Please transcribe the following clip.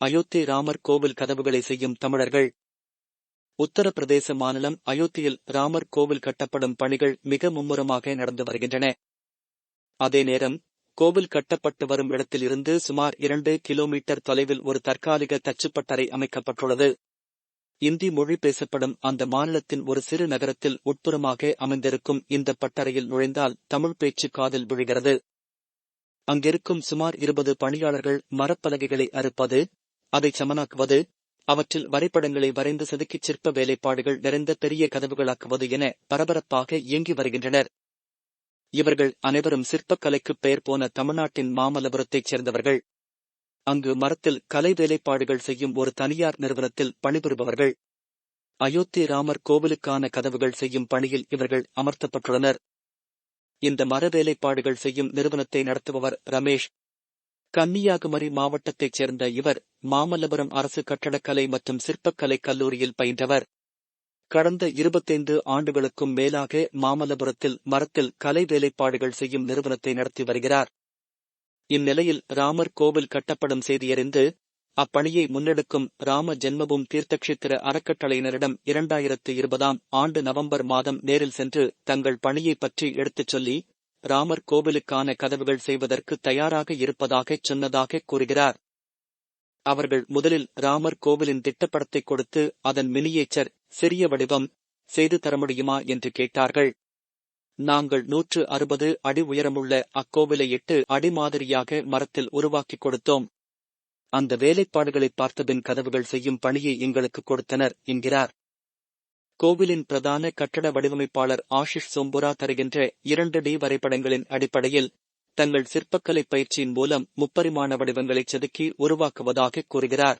அயோத்தி ராமர் கோவில் கதவுகளை செய்யும் தமிழர்கள். உத்தரப்பிரதேச மாநிலம் அயோத்தியில் ராமர் கோவில் கட்டப்படும் பணிகள் மிக மும்முரமாக நடந்து வருகின்றன. அதே நேரம் கோவில் கட்டப்பட்டு வரும் இடத்தில் இருந்து சுமார் இரண்டு கிலோமீட்டர் தொலைவில் ஒரு தற்காலிக தச்சுப்பட்டறை அமைக்கப்பட்டுள்ளது. இந்தி மொழி பேசப்படும் அந்த மாநிலத்தின் ஒரு சிறு நகரத்தில் உட்புறமாக அமைந்திருக்கும் இந்த பட்டறையில் நுழைந்தால் தமிழ் பேச்சு காதில் விழுகிறது. அங்கிருக்கும் சுமார் இருபது பணியாளர்கள் மரப்பலகைகளை அறுப்பது அதை சமனாக்குவது அவற்றில் வரைபடங்களை வரைந்து செதுக்கிச் சிற்ப வேலைப்பாடுகள் நிறைந்த பெரிய கதவுகளாக்குவது என பரபரப்பாக இயங்கி வருகின்றனர். இவர்கள் அனைவரும் சிற்பக்கலைக்குப் பெயர் போன தமிழ்நாட்டின் மாமல்லபுரத்தைச் சேர்ந்தவர்கள். அங்கு மரத்தில் கலை வேலைப்பாடுகள் செய்யும் ஒரு தனியார் நிறுவனத்தில் பணிபுரிபவர்கள். அயோத்தி ராமர் கோவிலுக்கான கதவுகள் செய்யும் பணியில் இவர்கள் அமர்த்தப்பட்டுள்ளனர். இந்த மர வேலைப்பாடுகள் செய்யும் நிறுவனத்தை நடத்துபவர் ரமேஷ். கன்னியாகுமரி மாவட்டத்தைச் சேர்ந்த இவர் மாமல்லபுரம் அரசு கட்டடக்கலை மற்றும் சிற்பக்கலை கல்லூரியில் பயின்றவர். கடந்த இருபத்தைந்து ஆண்டுகளுக்கும் மேலாக மாமல்லபுரத்தில் மரத்தில் கலை வேலைப்பாடுகள் செய்யும் நிறுவனத்தை நடத்தி வருகிறார். இந்நிலையில் ராமர் கோவில் கட்டப்படும் செய்தியறிந்து அப்பணியை முன்னெடுக்கும் ராம ஜென்மபூம் தீர்த்தக்ஷேத்திர அறக்கட்டளையினரிடம் இரண்டாயிரத்து இருபதாம் ஆண்டு நவம்பர் மாதம் நேரில் சென்று தங்கள் பணியை பற்றி எடுத்துச் சொல்லி ராமர் கோவிலுக்கான கதவுகள் செய்வதற்கு தயாராக இருப்பதாகச் சொன்னதாக கூறுகிறார். அவர்கள் முதலில் ராமர் கோவிலின் திட்டப்படத்தை கொடுத்து அதன் மினியேச்சர் சிறிய வடிவம் செய்து தர முடியுமா என்று கேட்டார்கள். நாங்கள் நூற்று அறுபது அடி உயரமுள்ள அக்கோவிலை எட்டு அடி மாதிரியாக மரத்தில் உருவாக்கிக் கொடுத்தோம். அந்த வேலைப்பாடுகளை பார்த்தபின் கதவுகள் செய்யும் பணியை எங்களுக்கு கொடுத்தனர் என்கிறார். கோவிலின் பிரதான கட்டட வடிவமைப்பாளர் ஆஷிஷ் சோம்புரா தருகின்ற இரண்டு டி வரைபடங்களின் அடிப்படையில் தங்கள் சிற்பக்கலை பயிற்சியின் மூலம் முப்பரிமாண வடிவங்களை செதுக்கி உருவாக்குவதாக கூறுகிறார்.